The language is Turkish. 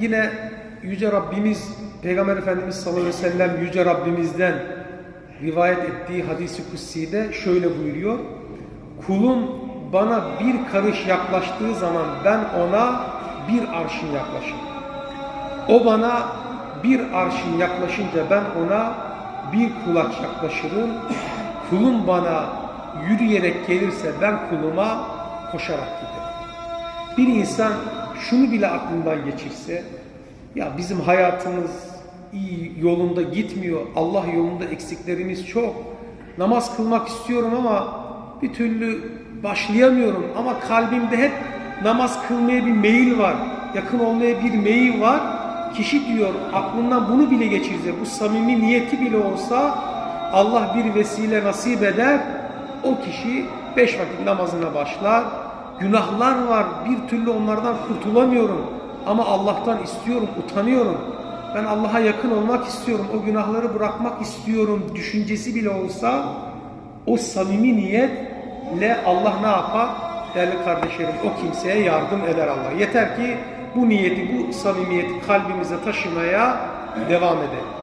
yine Yüce Rabbimiz, Peygamber Efendimiz sallallahu aleyhi ve sellem Yüce Rabbimizden rivayet ettiği hadisi kutsi'de şöyle buyuruyor. Kulum bana bir karış yaklaştığı zaman ben ona bir arşın yaklaşırım. O bana bir arşın yaklaşınca ben ona bir kulaç yaklaşırım. Kulum bana yürüyerek gelirse ben kuluma koşarak giderim. Bir insan şunu bile aklından geçirse, ya bizim hayatımız iyi yolunda gitmiyor, Allah yolunda eksiklerimiz çok. Namaz kılmak istiyorum ama bir türlü başlayamıyorum ama kalbimde hep namaz kılmaya bir meyil var, yakın olmaya bir meyil var. Kişi diyor aklından bunu bile geçirse, bu samimi niyeti bile olsa Allah bir vesile nasip eder. O kişi beş vakit namazına başlar. Günahlar var, bir türlü onlardan kurtulamıyorum. Ama Allah'tan istiyorum, utanıyorum. Ben Allah'a yakın olmak istiyorum, o günahları bırakmak istiyorum düşüncesi bile olsa o samimi niyetle Allah ne yapar? Değerli kardeşlerim o kimseye yardım eder Allah. Yeter ki bu niyeti, bu samimiyeti kalbimize taşımaya devam edelim.